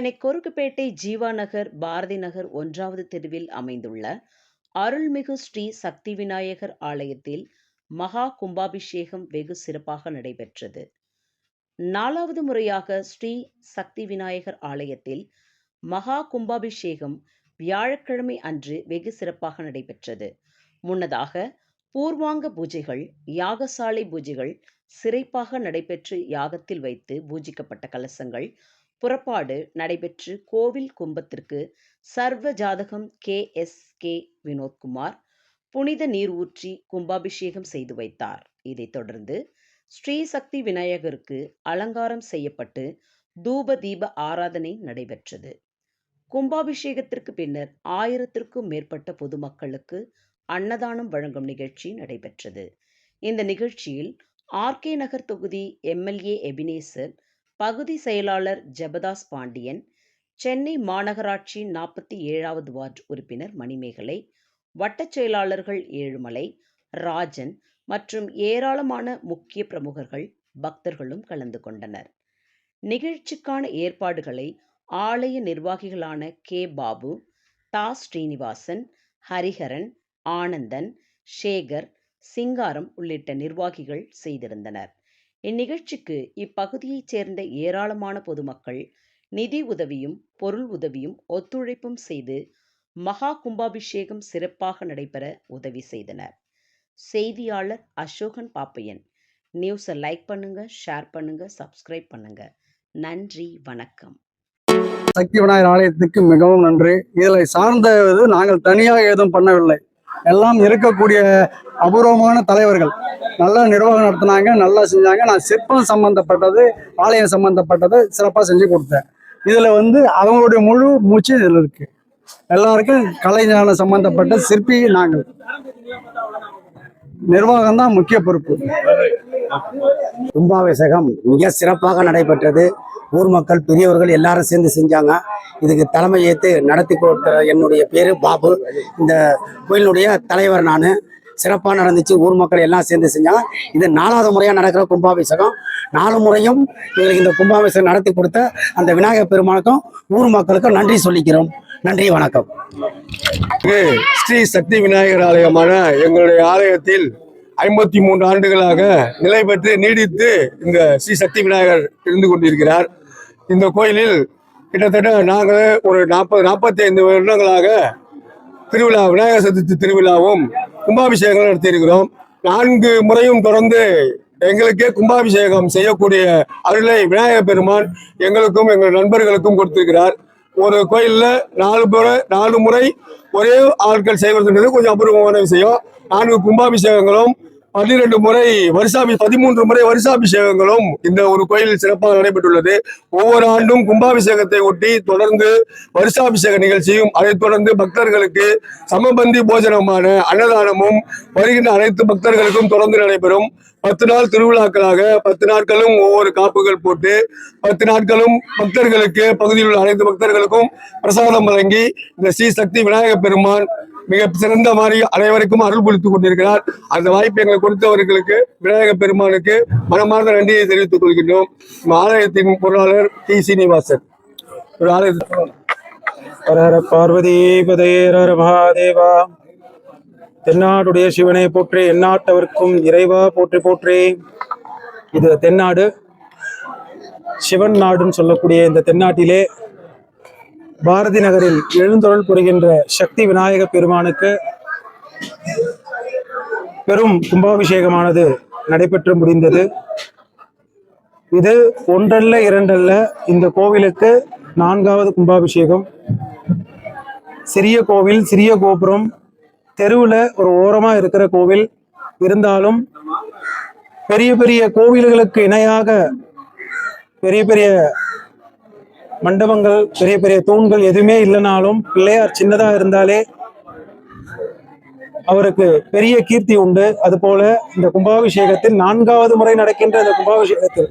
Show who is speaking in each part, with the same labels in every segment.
Speaker 1: சென்னை கொருக்குப்பேட்டை ஜீவா நகர் பாரதி நகர் ஒன்றாவது தெருவில் அமைந்துள்ள அருள்மிகு ஸ்ரீ சக்தி விநாயகர் ஆலயத்தில் மகா கும்பாபிஷேகம் வெகு சிறப்பாக நடைபெற்றது. நாலாவது முறையாக ஸ்ரீ சக்தி விநாயகர் ஆலயத்தில் மகா கும்பாபிஷேகம் வியாழக்கிழமை அன்று வெகு சிறப்பாக நடைபெற்றது. முன்னதாக பூர்வாங்க பூஜைகள் யாகசாலை பூஜைகள் சிறப்பாக நடைபெற்று யாகத்தில் வைத்து பூஜிக்கப்பட்ட கலசங்கள் புறப்பாடு நடைபெற்று கோவில் கும்பத்திற்கு சர்வ ஜாதகம் கே. எஸ். கே. வினோத்குமார் புனித நீர் ஊற்றி கும்பாபிஷேகம் செய்து வைத்தார். இதைத் தொடர்ந்து ஸ்ரீ சக்தி விநாயகருக்கு அலங்காரம் செய்யப்பட்டு தூப தீப ஆராதனை நடைபெற்றது. கும்பாபிஷேகத்திற்கு பின்னர் ஆயிரத்திற்கும் மேற்பட்ட பொதுமக்களுக்கு அன்னதானம் வழங்கும் நிகழ்ச்சி நடைபெற்றது. இந்த நிகழ்ச்சியில் ஆர்கே நகர் தொகுதி எம்எல்ஏ எபினேசர் பகுதி செயலாளர் ஜெபதாஸ் பாண்டியன் சென்னை மாநகராட்சி நாற்பத்தி ஏழாவது வார்டு உறுப்பினர் மணிமேகலை வட்டச் செயலாளர்கள் ஏழுமலை ராஜன் மற்றும் ஏராளமான முக்கிய பிரமுகர்கள் பக்தர்களும் கலந்து கொண்டனர். நிகழ்ச்சிக்கான ஏற்பாடுகளை ஆலய நிர்வாகிகளான கே. பாபு தா. ஸ்ரீனிவாசன் ஹரிஹரன் ஆனந்தன் சேகர் சிங்காரம் உள்ளிட்ட நிர்வாகிகள் செய்திருந்தனர். இந்நிகழ்ச்சிக்கு இப்பகுதியைச் சேர்ந்த ஏராளமான பொதுமக்கள் நிதி உதவியும் பொருள் உதவியும் ஒத்துழைப்பும் செய்து மகா கும்பாபிஷேகம் சிறப்பாக நடைபெற உதவி செய்தனர். செய்தியாளர் அசோகன் பாப்பையன். நியூஸை லைக் பண்ணுங்க ஷேர் பண்ணுங்க சப்ஸ்கிரைப் பண்ணுங்க. நன்றி வணக்கம்.
Speaker 2: சக்தி விநாயகர் ஆலயத்துக்கு மிகவும் நன்றி. இதில் சார்ந்த நாங்கள் தனியாக எதுவும் பண்ணவில்லை. எல்லாம் இருக்கக்கூடிய அபூர்வமான தலைவர்கள். நல்லா நிர்வாகம் நடத்தினாங்க நல்லா செஞ்சாங்க. நான் சிற்பம் சம்பந்தப்பட்டது ஆலயம் சம்பந்தப்பட்டது சிறப்பாக செஞ்சு கொடுத்தேன். இதில் வந்து அவங்களுடைய முழு மூச்சு இதில் இருக்கு. எல்லாருக்கும் கலைஞான சம்பந்தப்பட்ட சிற்பி நாங்கள். நிர்வாகம் தான் முக்கிய பொறுப்பு.
Speaker 3: கும்பாபிஷேகம் மிக சிறப்பாக நடைபெற்றது. ஊர் மக்கள் பெரியவர்கள் எல்லாரும் சேர்ந்து செஞ்சாங்க. இதுக்கு தலைமை ஏற்று நடத்தி கொடுத்த என்னுடைய பேர் பாபு. இந்த கோயிலுடைய தலைவர் நான். சிறப்பாக நடந்துச்சு. ஊர் மக்கள் எல்லாம் சேர்ந்து செஞ்சாங்க இது நாலாவது முறையாக நடக்கிற கும்பாபிஷேகம். நாலு முறையும் எங்களுக்கு இந்த கும்பாபிஷேகம் நடத்தி கொடுத்த அந்த விநாயகர் பெருமானுக்கும் ஊர் மக்களுக்கும் நன்றி சொல்லிக்கிறோம். நன்றி வணக்கம்.
Speaker 4: ஸ்ரீ சக்தி விநாயகர் ஆலயமான எங்களுடைய ஆலயத்தில் ஐம்பத்தி மூன்று ஆண்டுகளாக நிலை பெற்று நீடித்து இந்த ஸ்ரீ சக்தி விநாயகர் இருந்து கொண்டிருக்கிறார். இந்த கோயிலில் கிட்டத்தட்ட நாங்கள் ஒரு நாற்பது நாற்பத்தி ஐந்து வருடங்களாக திருவிழா விநாயகர் சதுர்த்தி திருவிழாவும் கும்பாபிஷேகம் நடத்தியிருக்கிறோம். நான்கு முறையும் தொடர்ந்து எங்களுக்கே கும்பாபிஷேகம் செய்யக்கூடிய அருளை விநாயகர் பெருமான் எங்களுக்கும் எங்கள் நண்பர்களுக்கும் கொடுத்திருக்கிறார். ஒரு கோயிலில் நாலு முறை நாலு முறை ஒரே ஆட்கள் செய்வதுன்றது கொஞ்சம் அபூர்வமான விஷயம். நான்கு கும்பாபிஷேகங்களும் பன்னிரண்டு முறை வருஷாபி பதிமூன்று முறை வருஷாபிஷேகங்களும் இந்த ஒரு கோயில் சிறப்பாக நடைபெற்றுள்ளது. ஒவ்வொரு ஆண்டும் கும்பாபிஷேகத்தை ஒட்டி தொடர்ந்து வருஷாபிஷேக நிகழ்ச்சியும் அதைத் தொடர்ந்து பக்தர்களுக்கு சமபந்தி போஜனமான அன்னதானமும் வருகின்ற அனைத்து பக்தர்களுக்கும் தொடர்ந்து நடைபெறும். பத்து நாள் திருவிழாக்களாக பத்து நாட்களும் ஒவ்வொரு காப்புகள் போட்டு பத்து நாட்களும் பக்தர்களுக்கு பகுதியில் உள்ள அனைத்து பக்தர்களுக்கும் பிரசாதம் வழங்கி இந்த ஸ்ரீ சக்தி விநாயக பெருமான் மிக சிறந்த மாதிரி அனைவருக்கும் அருள் புரித்துக் கொண்டிருக்கிறார். அந்த வாய்ப்பு எங்களுக்கு கொடுத்தவர்களுக்கு விநாயக பெருமானுக்கு மனமார்ந்த நன்றியை தெரிவித்துக் கொள்கின்றோம். ஆலயத்தின் பொருளாளர் டி. சீனிவாசன். ஒரு ஆலயத்தின்
Speaker 5: பார்வதி மகாதேவா. தென்னாடுடைய சிவனை போற்றி எந்நாட்டவர்க்கும் இறைவா போற்றி போற்றி. இது தென்னாடு சிவன் நாடுன்னு சொல்லக்கூடிய இந்த தென்னாட்டிலே பாரதி நகரில் எழுந்தொருள் புரிகின்ற சக்தி விநாயக பெருமானுக்கு பெரும் கும்பாபிஷேகமானது நடைபெற்று முடிந்தது. இது ஒன்றல்ல இரண்டல்ல இந்த கோவிலுக்கு நான்காவது கும்பாபிஷேகம். சிறிய கோவில் சிறிய கோபுரம் தெருவில் ஒரு ஓரமாக இருக்கிற கோவில். இருந்தாலும் பெரிய பெரிய கோவில்களுக்கு இணையாக பெரிய பெரிய மண்டபங்கள் பெரிய பெரிய தூண்கள் எதுவுமே இல்லைனாலும் பிள்ளையார் சின்னதாக இருந்தாலே அவருக்கு பெரிய கீர்த்தி உண்டு. அதுபோல இந்த கும்பாபிஷேகத்தில் நான்காவது முறை நடக்கின்ற இந்த கும்பாபிஷேகத்தில்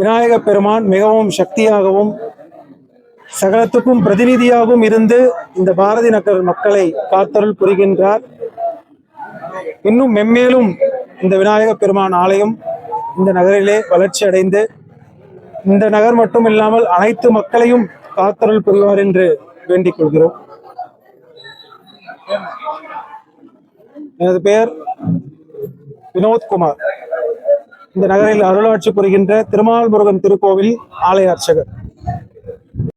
Speaker 5: விநாயக பெருமான் மிகவும் சக்தியாகவும் சகலத்துக்கும் பிரதிநிதியாகவும் இருந்து இந்த பாரதி நகர் மக்களை காத்தருள் புரிகின்றார். இன்னும் மென்மேலும் இந்த விநாயக பெருமான் ஆலயம் இந்த நகரிலே வளர்ச்சி அடைந்து இந்த நகர் மட்டும் இல்லாமல் அனைத்து மக்களையும் காத்தருள் புரிவார் என்று வேண்டிக் கொள்கிறோம். எனது பெயர் வினோத்குமார் இந்த நகரில் அருளாட்சி புரிகின்ற திருமால் முருகன் திருக்கோவில் ஆலய அர்ச்சகர்.